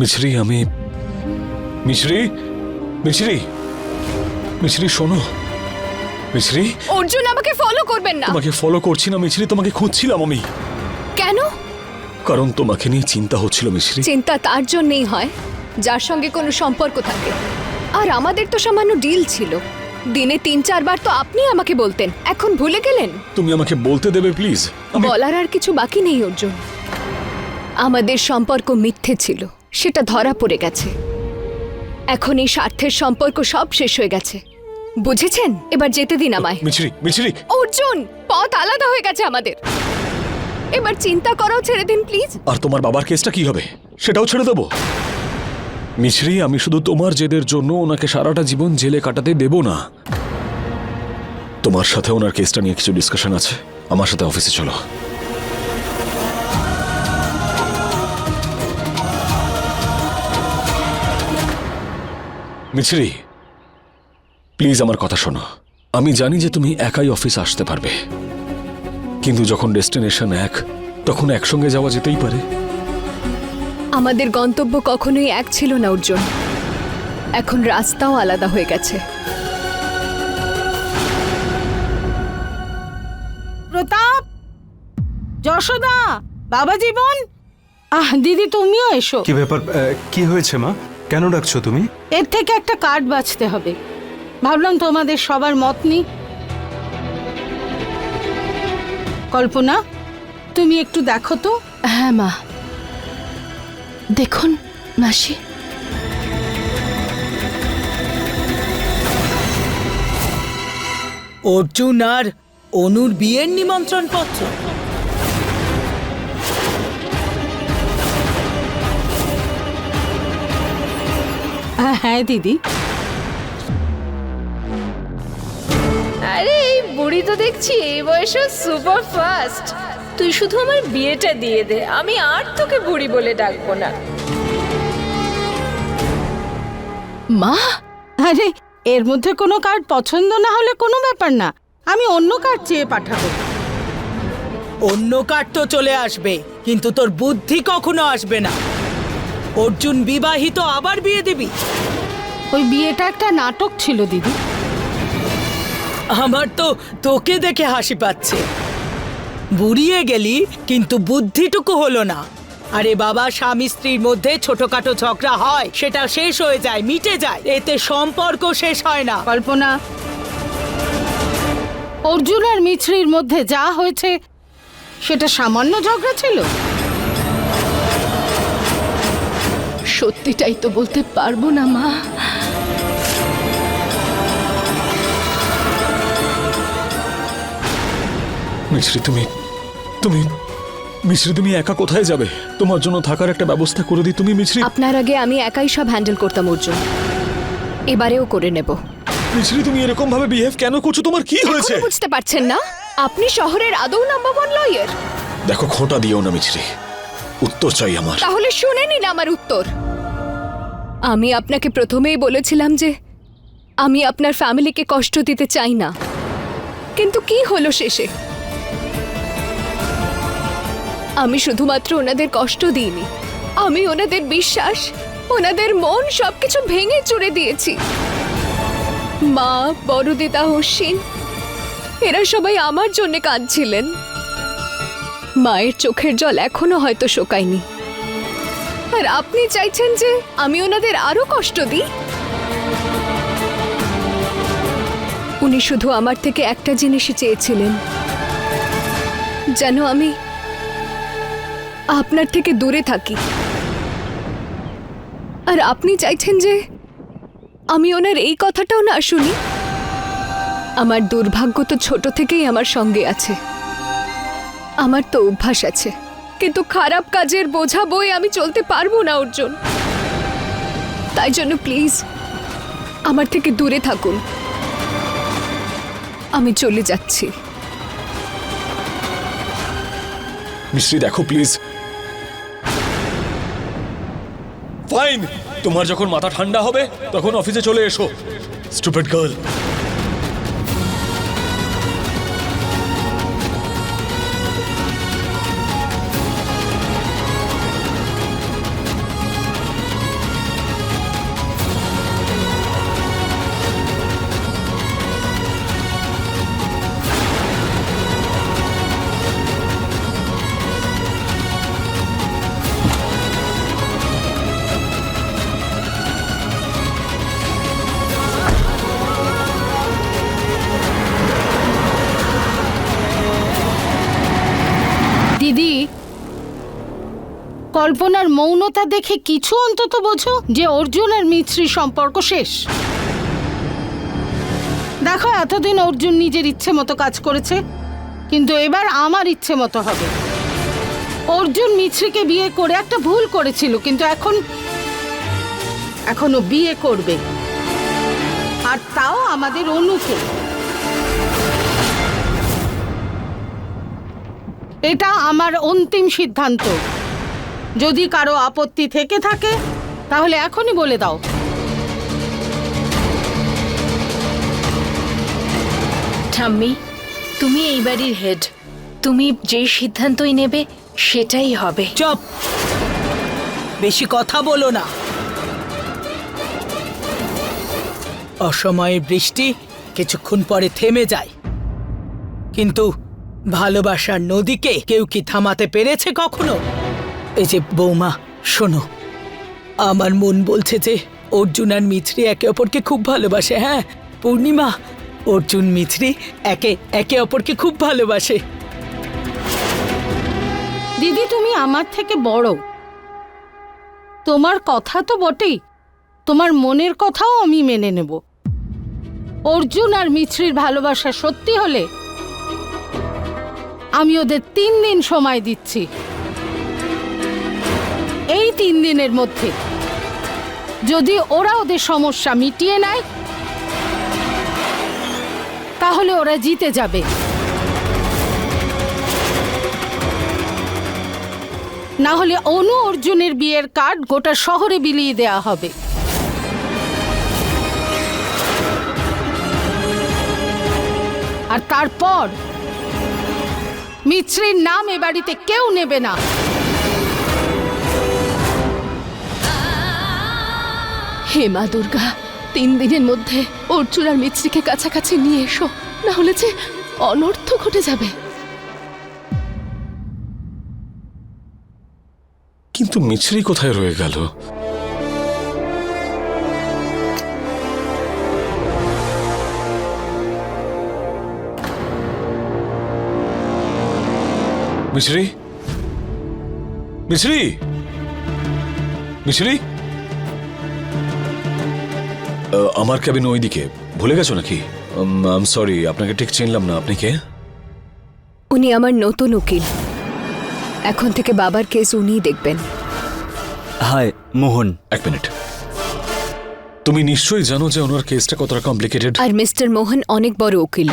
মিছরি আমি মিছরি মিছরি মিছরি শোনো। মিছরি অর্জুন আমাকে ফলো করবেন না। তোমাকে ফলো করছি না মিছরি তোমাকে খুঁজছিলাম আমি। কেন? কারণ তোমাকে নিয়ে চিন্তা হচ্ছিল মিছরি। চিন্তা তার জন্যই হয় যার সঙ্গে কোনো সম্পর্ক থাকে। আর আমাদের তো সামান্য ডিল ছিল। দিনে তিন চারবার তো আপনি আমাকে বলতেন। এখন ভুলে গেলেন? তুমি আমাকে বলতে দেবে প্লিজ বলার আর কিছু বাকি নেই অর্জুন। আমাদের সম্পর্ক মিথ্যে ছিল। সেটা ধরা পড়ে গেছে। এখন এই স্বার্থের সম্পর্ক সব শেষ হয়ে গেছে। বুঝেছেন? এবার যেতে দিন আমায়। মিছরি মিছরি অর্জুন পথ আলাদা হয়ে গেছে আমাদের। এবার চিন্তা করাও ছেড়ে দিন প্লিজ। আর তোমার বাবার কেসটা কি হবে? সেটাও ছেড়ে দেবো। মিছরি আমি শুধু তোমার জেদের জন্য ওনাকে সারাটা জীবন জেলে কাটাতে দেব না। তোমার সাথে ওনার কেসটা নিয়ে কিছু ডিসকাশন আছে। আমার সাথে অফিসে চলো। মিছরি প্লিজ আমার কথা শোনো। আমি জানি যে তুমি একাই অফিস আসতে পারবে। কিন্তু যখন ডেস্টিনেশন এক তখন একসঙ্গে যাওয়া যেতেই পারে। আমাদের গন্তব্য কখনোই এক ছিল না অর্জুন। এখন রাস্তাও আলাদা হয়ে গেছে। প্রতাপ! যশোদা! বাবা জীবন আহ দিদি তুমিও এসো। কি ব্যাপার? আহ, কি হয়েছে মা? কেন ডাকছো তুমি? এর থেকে একটা কার্ড বাছতে হবে। ভাবলাম তোমাদের সবার মত নিই। কল্পনা তুমি একটু দেখো তো। হ্যাঁ মা। দেখুন মাসি। অর্জুন আর অনুর বিয়ের নিমন্ত্রণ পত্র হ্যাঁ দিদি। আরে এই বুড়ি তো দেখছি এই বয়সে সুপার ফাস্ট তুই শুধু আমার বিয়েটা দিয়ে দে আমি আর তোকে বুড়ি বলে ডাকবো না। মা? আরে এর মধ্যে কোনো কার্ড পছন্দ না হলে কোনো ব্যাপার না। আমি অন্য কার্ড চেয়ে পাঠাবো। অন্য কার্ড তো চলে আসবে কিন্তু তোর বুদ্ধি কখনো আসবে না। অর্জুন বিবাহিত আবার বিয়ে দিবি। ওই বিয়েটা একটা নাটক ছিল দিদি। আমার তো তোকে দেখে হাসি পাচ্ছে। বুড়িয়ে গেলি কিন্তু বুদ্ধিটুকু হলো না। আরে বাবা স্বামী স্ত্রীর মধ্যে ছোটখাটো ঝগড়া হয় সেটা শেষ হয়ে যায় মিটে যায়। এতে সম্পর্ক শেষ হয় না। কল্পনা অর্জুন আর মিছরির মধ্যে যা হয়েছে সেটা সামান্য ঝগড়া ছিল? সত্যিটাই তো বলতে পারব না মা। মিশ্রি তুমি তুমি মিশ্রি তুমি একা কোথায় যাবে? তোমার জন্য থাকার একটা ব্যবস্থা করে দিই। তুমি মিশ্রি আপনার আগে আমি একাই সব হ্যান্ডেল করতাম অর্জুন। এবারেও করে নেব। মিশ্রি তুমি এরকম ভাবে বিহেভ কেন করছ? তোমার কি হয়েছে? এখনও বুঝতে পারছেন না? আপনি শহরের আদৌ নাম্বার ওয়ান লয়ার দেখো খোঁটা দিও না মিছরি উত্তর চাই আমার। তাহলে শুনে নিন আমার উত্তর। আমি আপনাকে প্রথমেই বলেছিলাম যে আমি আপনার ফ্যামিলিকে কষ্ট দিতে চাই না। কিন্তু কি হলো শেষে? আমি শুধুমাত্র ওনাদের কষ্ট দিইনি। আমি ওনাদের বিশ্বাস, ওনাদের মন সবকিছু ভেঙে চুরে দিয়েছি। মা, বড়দিদা হসিন এরা সবাই আমার জন্য কাঁদছিলেন। মায়ের চোখের জল এখনও হয়তো শোকায়নি। আর আপনি চাইছেন যে আমি ওনাদের আরও কষ্ট দিই? উনি শুধু আমার থেকে একটা জিনিসই চেয়েছিলেন। যেন আমি আপনার থেকে দূরে থাকি। আর আপনি চাইছেন যে আমি ওনার এই কথাটাও না শুনি? আমার দুর্ভাগ্য তো ছোট থেকেই আমার সঙ্গে আছে। আমার তো অভ্যাস আছে। কিন্তু খারাপ কাজের বোঝা বই আমি চলতে পারব না, অর্জুন। তাই জন্য প্লিজ, আমার থেকে দূরে থাকুন। আমি চলে যাচ্ছি। মিশ্রি দেখো প্লিজ। ফাইন, তোমার যখন মাথা ঠান্ডা হবে, তখন অফিসে চলে এসো। Stupid girl. কল্পনার মৌনতা দেখে কিছু অন্তত বোঝো যে অর্জুন আর মিছরি সম্পর্ক শেষ। দেখো, এতদিন অর্জুন নিজের ইচ্ছে মতো কাজ করেছে, কিন্তু এবার আমার ইচ্ছে মতো হবে। অর্জুন মিছরিকে বিয়ে করে একটা ভুল করেছিল, কিন্তু এখন, এখনও বিয়ে করবে। আর তাও আমাদের অনুকে এটা আমার অন্তিম সিদ্ধান্ত। যদি কারও আপত্তি থেকে থাকে তাহলে এখনই বলে দাও। ঠাম্মি তুমি এই বাড়ির হেড। তুমি যেই সিদ্ধান্তই নেবে সেটাই হবে। চপ! বেশি কথা বলো না। অসময়ে বৃষ্টি কিছুক্ষণ পরে থেমে যায়। কিন্তু ভালোবাসার নদীকে কেউ কি থামাতে পেরেছে কখনো? এই যে বৌমা, শোনো। আমার মন বলছে যে অর্জুন আর মিছরি একে অপরকে খুব ভালোবাসে হ্যাঁ? পূর্ণিমা, অর্জুন, মিছরি একে একে অপরকে খুব ভালোবাসে। দিদি, তুমি আমার থেকে বড়। তোমার কথা তো বটেই। তোমার মনের কথাও আমি মেনে নেব। অর্জুন আর মিছরির ভালোবাসা সত্যি হলে আমি ওদের তিন দিন সময় দিচ্ছি। তিন দিনের মধ্যে। যদি ওরা ওদের সমস্যা মিটিয়ে নেয়, তাহলে ওরা জিতে যাবে। না হলে অনু অর্জুনের বিয়ের কার্ড গোটা শহরে বিলিয়ে দেয়া হবে। আর তারপর মিছরির নাম এ বাড়িতে কেউ নেবে না। হে মা দুর্গা, তিন দিনের মধ্যে অর্জুন আর মিছরিকে কাছাকাছি নিয়ে এসো, না হলে যে অনর্থ ঘটে যাবে। কিন্তু মিছরি কোথায় রয়ে গেল? মিছরি? মিছরি? মিছরি? আমার ক্যাবিন ওইদিকে। ভুলে গেছো নাকি? আম সরি আপনাকে ঠিক চিনলাম না। আপনি কে? উনি আমার নতুন উকিল। এখন থেকে বাবার কেস উনিই দেখবেন। হাই মোহন। এক মিনিট। তুমি নিশ্চয়ই জানো যে ওনার কেসটা কতটা কমপ্লিকেটেড আর মিস্টার মোহন অনেক বড় উকিল।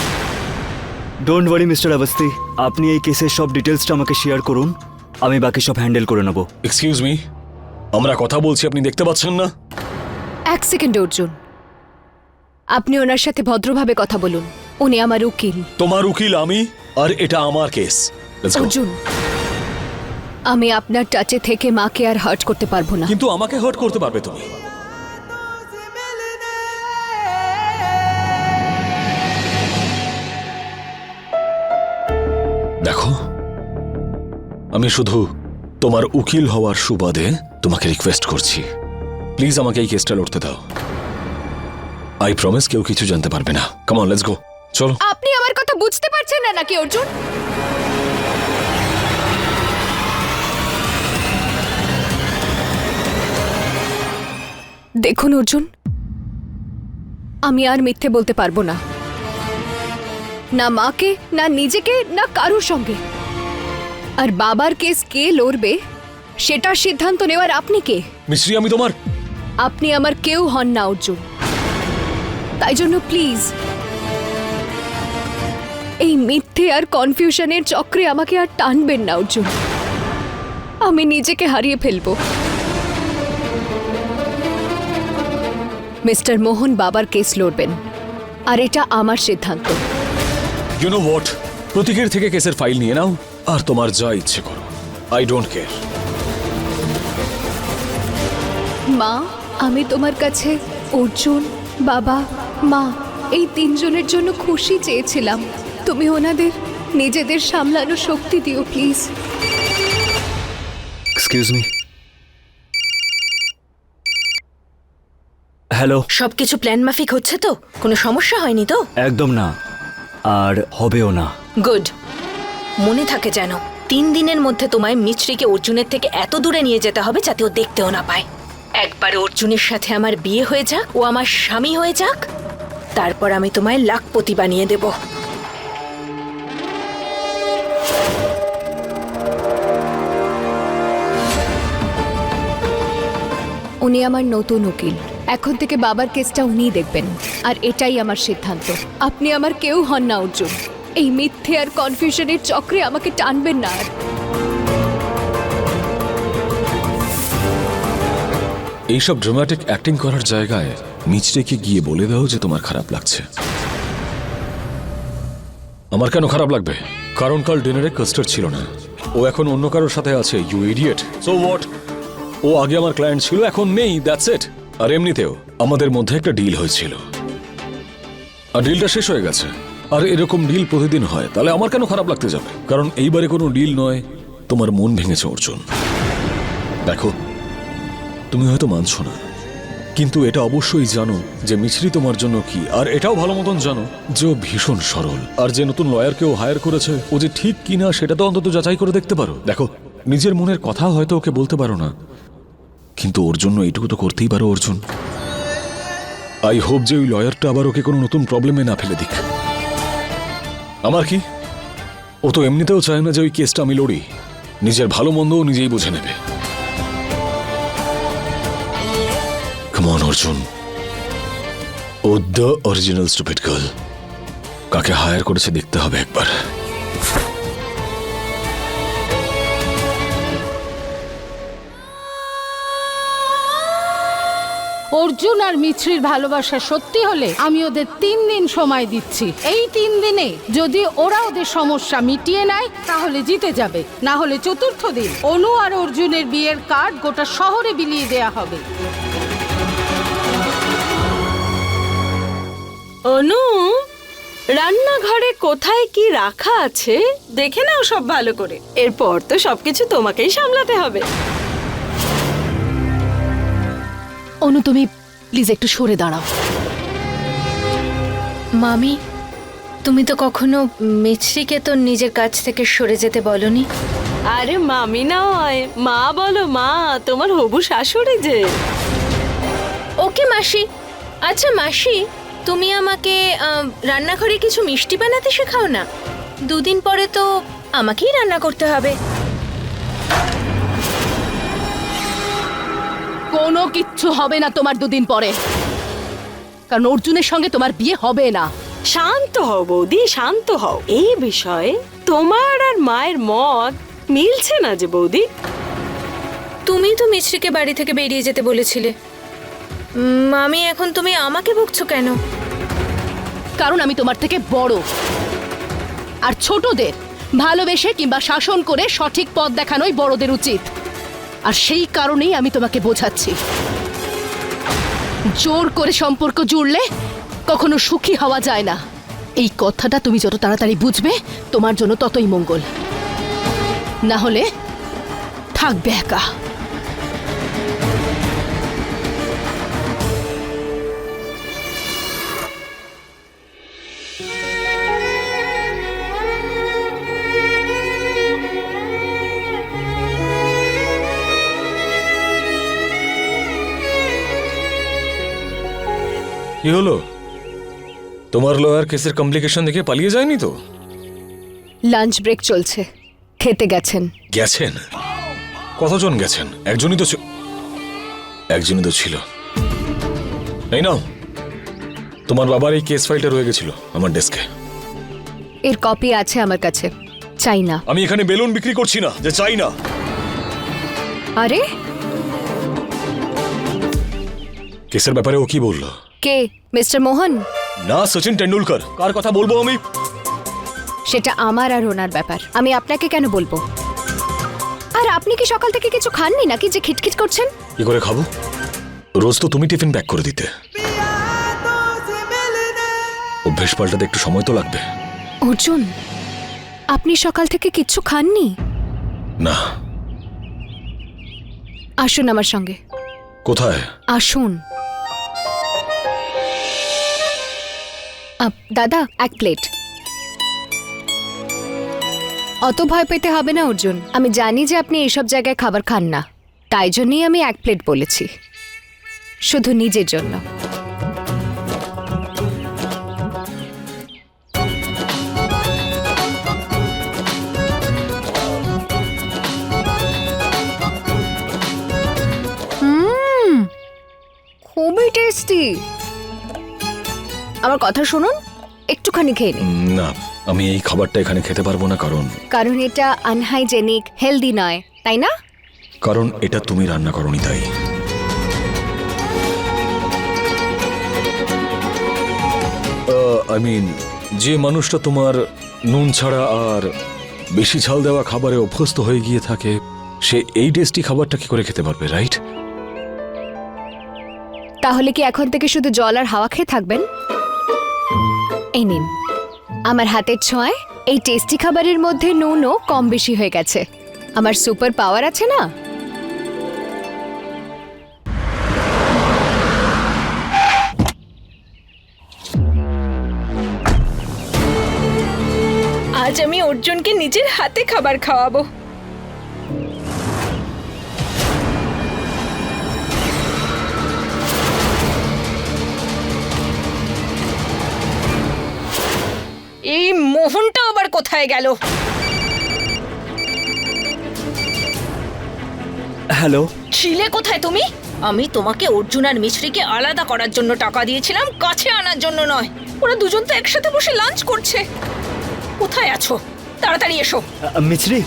Don't worry mister Awasthi. আপনি এই কেসের সব ডিটেলসটা আমাকে শেয়ার করুন। আমি বাকি সব হ্যান্ডেল করে নেব। এক্সকিউজ মি আমরা কথা বলছি আপনি দেখতে পাচ্ছেন না? এক সেকেন্ড অর্জুন। আপনি ওনার সাথে ভদ্রভাবে কথা বলুন। উনি আমার উকিল। তোমার উকিল আমি? আর এটা আমার কেস। অর্জুন আমি আপনার টাচে থেকে মাকে আর হার্ট করতে পারব না। কিন্তু আমাকে হার্ট করতে পারবে তুমি। দেখো আমি শুধু তোমার উকিল হওয়ার সুবাদে তোমাকে রিকোয়েস্ট করছি। প্লিজ আমাকে এই কেসটা লড়তে দাও। আই প্রমিস কেউ কিছু জানতে পারবে না। কাম অন লেটস গো চলো। আপনি আমার কথা বুঝতে পারছেন না নাকি অর্জুন? দেখুন অর্জুন আমি আর মিথ্যে বলতে পারব না। না মাকে না নিজেকে না কারোর সঙ্গে। আর বাবার কেস কে লড়বে সেটার সিদ্ধান্ত নেওয়ার আপনি কে? মিশ্রি আমি তোমার। আপনি আমার কেউ হন না অর্জুন। তাই জন্য প্লিজ এই মিথ্যে আর কনফিউশনের চক্রে আমাকে আর টানবেন না অর্জুন। আমি নিজেকে হারিয়ে ফেলব। মিস্টার মোহন বাবার কেস লড়বেন। আর এটা আমার সিদ্ধান্ত। ইউ নো হোয়াট প্রতীকের থেকে কেসের ফাইল নিয়ে নাও আর তোমার যা ইচ্ছে করো। আই ডোন্ট কেয়ার মা আমি তোমার কাছে অর্জুন বাবা মা এই তিনজনের জন্য খুশি চেয়েছিলাম। তুমি ওনাদের নিজেদের সামলানো শক্তি দিও প্লিজ। এক্সকিউজ মি হ্যালো সবকিছু প্ল্যান মাফিক হচ্ছে তো? কোনো সমস্যা হয়নি তো? একদম না। আর হবেও না। গুড। মনে থাকে যেন তিন দিনের মধ্যে তোমায় মিছরিকে অর্জুনের থেকে এত দূরে নিয়ে যেতে হবে যাতে ও দেখতেও না পায়। একবার অর্জুনের সাথে আমার বিয়ে হয়ে যাক, ও আমার স্বামী হয়ে যাক, তারপর আমি তোমায় লাখপতি বানিয়ে দেব। উনি আমার নতুন উকিল। এখন থেকে বাবার কেসটা উনিই দেখবেন, আর এটাই আমার সিদ্ধান্ত। আপনি আমার কেউ হন না, অর্জুন। এই মিথ্যে আর কনফিউশনের চক্রে আমাকে টানবেন না আর। এইসব ড্রামাটিক অ্যাক্টিং করার জায়গায় মিচড়েকে গিয়ে বলে দাও যে তোমার খারাপ লাগছে। আমার কেন খারাপ লাগবে? কারণ কাল ডিনারে কাস্টার্ড ছিল না। ও এখন অন্য কারোর সাথে আছে ইউ ইডিয়েট সো হোয়াট ও আগে আমার ক্লায়েন্ট ছিল, এখন নেই দ্যাটস ইট আর এমনিতেও আমাদের মধ্যে একটা ডিল হয়েছিল। আর ডিলটা শেষ হয়ে গেছে। আর এরকম ডিল প্রতিদিন হয়, তাহলে আমার কেন খারাপ লাগতে যাবে? কারণ এইবারে কোনো ডিল নয়, তোমার মন ভেঙেছে অর্জুন। দেখো তুমি হয়তো মানছো না। কিন্তু এটা অবশ্যই জানো যে মিছরি তোমার জন্য কি, আর এটাও ভালো মতন জানো যে ও ভীষণ সরল। আর যে নতুন লয়ারকেও হায়ার করেছে, ও যে ঠিক কিনা সেটা তো অন্তত যাচাই করে দেখতে পারো। দেখো, নিজের মনের কথা হয়তো ওকে বলতে পারো না, কিন্তু ওর জন্য এইটুকু তো করতেই পারো, অর্জুন। আই হোপ যে ওই লয়ারটা আবার ওকে কোনো নতুন প্রবলেমে না ফেলে দিক। আমার কি? ও তো এমনিতেও চায় না যে ওই কেসটা আমি লড়ি। নিজের ভালো মন্দও নিজেই বুঝে নেবে। Come on, অর্জুন ও দ্য অরিজিনাল স্টুপিড গার্ল কাকে হায়ার করেছে দেখতে হবে একবার। অর্জুন আর মিছরির ভালোবাসা সত্যি হলে আমি ওদের তিন দিন সময় দিচ্ছি। এই তিন দিনে যদি ওরা ওদের সমস্যা মিটিয়ে নেয় তাহলে জিতে যাবে। না হলে চতুর্থ দিন অনু আর অর্জুনের বিয়ের কার্ড গোটা শহরে বিলিয়ে দেয়া হবে। অনু রান্নাঘরে কোথায় কি রাখা আছে? দেখে নাও সব ভালো করে। এরপর তো সবকিছু তোমাকেই সামলাতে হবে। অনু তুমি প্লিজ একটু সরে দাঁড়াও। মামি তুমি তো কখনো মিছরিকে তো নিজের কাছ থেকে সরে যেতে বলনি? আরে মামি নয় মা বলো মা তোমার হবু শাশুড়ি যে। ওকে মাসি আচ্ছা মাসি তুমি আমাকে আহ, রান্নাঘরে কিছু মিষ্টি বানাতে শেখাও না? দুদিন পরে তো আমাকেই রান্না করতে হবে। কোনো কিচ্ছু হবে না তোমার দুদিন পরে। কারণ অর্জুনের সঙ্গে তোমার বিয়ে হবে না। শান্ত হও বৌদি শান্ত হও। এই বিষয়ে তোমার আর মায়ের মত মিলছে না যে বৌদি। তুমি তো মিছরিকে বাড়ি থেকে বেরিয়ে যেতে বলেছিলে। মামি, এখন তুমি আমাকে বকছো কেন? কারণ আমি তোমার থেকে বড়। আর ছোটদের ভালোবেসে কিংবা শাসন করে সঠিক পথ দেখানোই বড়দের উচিত। আর সেই কারণেই আমি তোমাকে বোঝাচ্ছি। জোর করে সম্পর্ক জুড়লে কখনো সুখী হওয়া যায় না। এই কথাটা তুমি যত তাড়াতাড়ি বুঝবে, তোমার জন্য ততই মঙ্গল। না হলে থাকবে একা। কি হলো? তোমার লয়ার কেসের কমপ্লিকেশন দেখে পালিয়ে যায়নি তো? লাঞ্চ ব্রেক চলছে। খেতে গেছেন। গেছেন? কতজন গেছেন? একজনই তো একজনই তো ছিল। এই নাও। তোমার বাবার এই কেস ফাইলটা রয়ে গেছিল আমার ডেস্কে এর কপি আছে আমার কাছে। চাই না। আমি এখানে বেলুন বিক্রি করছি না যে চাই না। আরে? কেসের ব্যাপারে ও কি বলল? কে? মিস্টার মোহন? না সচিন টেন্ডুলকার। কার কথা বলব আমি? সেটা আমার আর ওনার ব্যাপার। আমি আপনাকে কেন বলব? আর আপনি কি সকাল থেকে কিছু খাননি নাকি যে খিটখিট করছেন? কি করে খাব? রোজ তো তুমি টিফিন প্যাক করে দিতে। অভ্যেস পাল্টাতে একটু সময় তো লাগবে। অর্জুন আপনি সকাল থেকে কিচ্ছু খাননি? না। আসুন আমার সঙ্গে। কোথায়? আসুন। দাদা, এক প্লেট অত ভয় পেতে হবে না অর্জুন। আমি জানি যে আপনি এইসব জায়গায় খাবার খান না। তাই জন্যই আমি এক প্লেট বলেছি। শুধু নিজের জন্য। খুবই টেস্টি আমার কথা শুনুন একটুখানি খেয়ে নিন। না আমি এই খাবারটা এখানে খেতে পারব না কারণ কারণ এটা আনহাইজেনিক হেলদি নয় তাই না? কারণ এটা তুমি রান্না করনি তাই। আই মিন যে মানুষটা তোমার নুন ছাড়া আর বেশি ঝাল দেওয়া খাবারে অভ্যস্ত হয়ে গিয়ে থাকে সে এই টেস্টি খাবারটা কি করে খেতে পারবে রাইট তাহলে কি এখন থেকে শুধু জল আর হাওয়া খেয়ে থাকবেন? এই নিন। আমার হাতের ছোঁয়ায় এই টেস্টি খাবারের মধ্যে নুনও কম বেশি হয়ে গেছে। আমার সুপার পাওয়ার আছে না? আজ আমি অর্জুনকে নিজের হাতে খাবার খাওয়াবো। কোথায় গেল? হ্যালো? ছিলে কোথায় তুমি? আমি তোমাকে অর্জুন আর মিছরিকে আলাদা করার জন্য টাকা দিয়েছিলাম কাছে আনার জন্য নয়। ওরা দুজন তো একসাথে বসে লাঞ্চ করছে। কোথায় আছো? তাড়াতাড়ি এসো। মিছরি?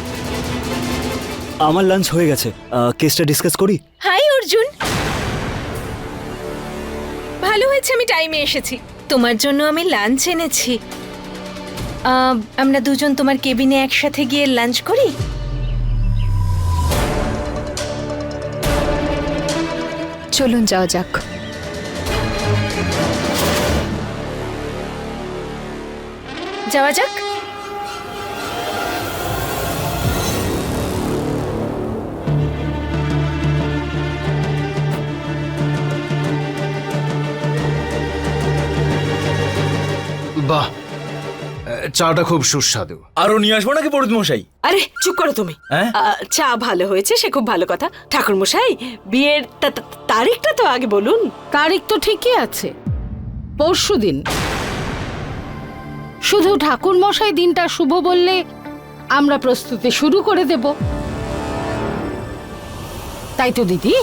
আমার লাঞ্চ হয়ে গেছে। কেসটা ডিসকাস করি? হাই অর্জুন। ভালো হয়েছে আমি টাইমে এসেছি। তোমার জন্য আমি লাঞ্চ এনেছি। আমরা দুজন তোমার কেবিনে একসাথে গিয়ে লাঞ্চ করি? চলুন যাওয়া যাক। যাওয়া যাক। বাহ চাটা খুব সুস্বাদু। আরও নিয়ে আসব নাকি পরিত মশাই? আরে চুপ করো তুমি। হ্যাঁ? আ, চা ভালো হয়েছে সে খুব ভালো কথা। ঠাকুর মশাই বিয়ের তা- তা- তারিখটা তো আগে বলুন। তারিখ তো ঠিকই আছে। পরশু দিন। শুধু ঠাকুর মশাই দিনটা শুভ বললে আমরা প্রস্তুতি শুরু করে দেব। তাই তো দিদি।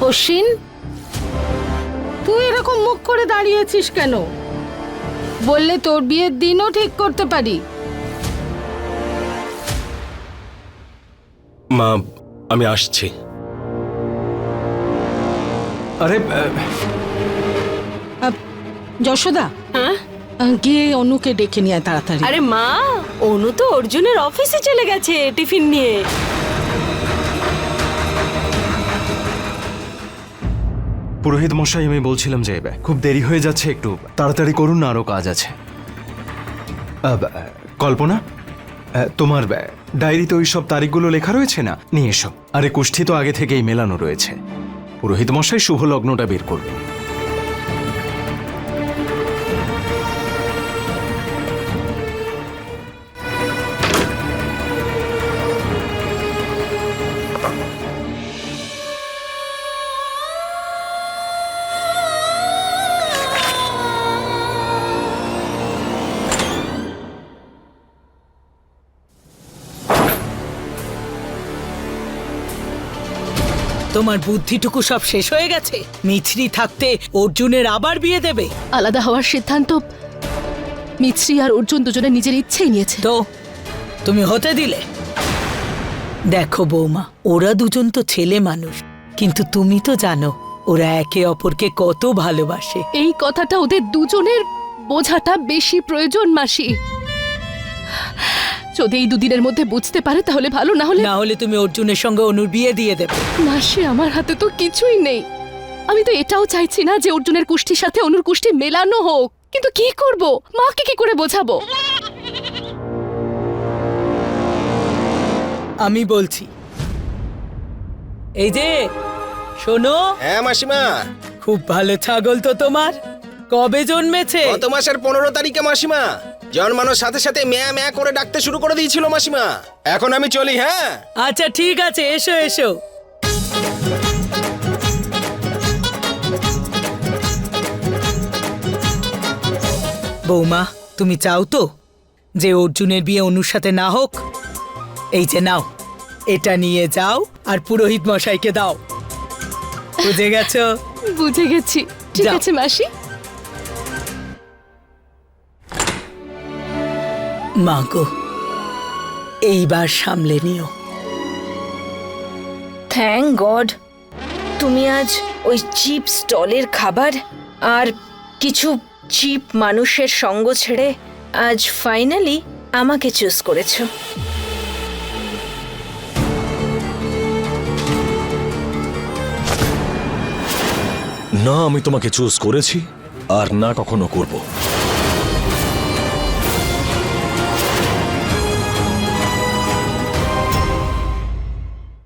অশ্বিন তুই এরকম মুখ করে দাঁড়িয়েছিস কেন? বললে তোর বিয়ের দিনও ঠিক করতে পারি। মা আমি আসছি। আরে যশোদা। হ্যাঁ? গিয়ে অনুকে ডেকে নিয়ে তাড়াতাড়ি। আরে মা অনু তো অর্জুনের অফিসে চলে গেছে টিফিন নিয়ে। পুরোহিত মশাই, আমি বলছিলাম যে, খুব দেরি হয়ে যাচ্ছে, একটু তাড়াতাড়ি করুন না আরও কাজ আছে। কল্পনা? তোমার ডায়েরিতে ওই সব তারিখগুলো লেখা রয়েছে না? নিয়ে এসো। আরে কুষ্ঠি তো আগে থেকেই মেলানো রয়েছে। পুরোহিত মশাই, শুভ লগ্নটা বের করবে তোমার বুদ্ধিটুকু সব শেষ হয়ে গেছে। মিছরি থাকতে অর্জুনের আবার বিয়ে দেবে। আলাদা হওয়ার সিদ্ধান্ত মিছরি আর অর্জুন দুজনে নিজের ইচ্ছেই নিয়েছে। তো তুমি হতে দিলে। দেখো বৌমা ওরা দুজন তো ছেলে মানুষ কিন্তু তুমি তো জানো ওরা একে অপরকে কত ভালোবাসে। এই কথাটা ওদের দুজনের বোঝাটা বেশি প্রয়োজন মাসি। যদি এই দুদিনের মধ্যে বুঝতে পারে তাহলে ভালো না হলে না হলে তুমি অর্জুনের সঙ্গে অনুর বিয়ে দিয়ে দেবে। মাসি আমার হাতে তো কিছুই নেই। আমি তো এটাও চাইছি না যে অর্জুনের কুষ্টির সাথে অনুর কুষ্টি মেলানো হোক। কিন্তু কি করব? মাকে কি করে বোঝাবো? আমি বলছি এই যে শোনো। হ্যাঁ মাসিমা। খুব ভালো ছাগল তো তোমার। কবে জন্মেছে? গত মাসের পনেরো তারিখে মাসিমা। জন্মানোর সাথে সাথে ম্যা ম্যা করে ডাকতে শুরু করে দিয়েছিল মাসিমা। এখন আমি চলি হ্যাঁ? আচ্ছা ঠিক আছে এসো এসো। বৌমা তুমি চাও তো যে অর্জুনের বিয়ে অনুর সাথে না হোক? এই যে নাও এটা নিয়ে যাও আর পুরোহিত মশাইকে দাও। বুঝে গেছো? বুঝে গেছি। ঠিক যাও। আছে মাসি। মা গো এইবার সামলে নিও। থ্যাংক গড তুমি আজ ওই চিপ স্টলের খাবার আর কিছু চিপ মানুষের সঙ্গ ছেড়ে আজ ফাইনালি আমাকে চুজ করেছ। না আমি তোমাকে চুজ করেছি আর না কখনো করব।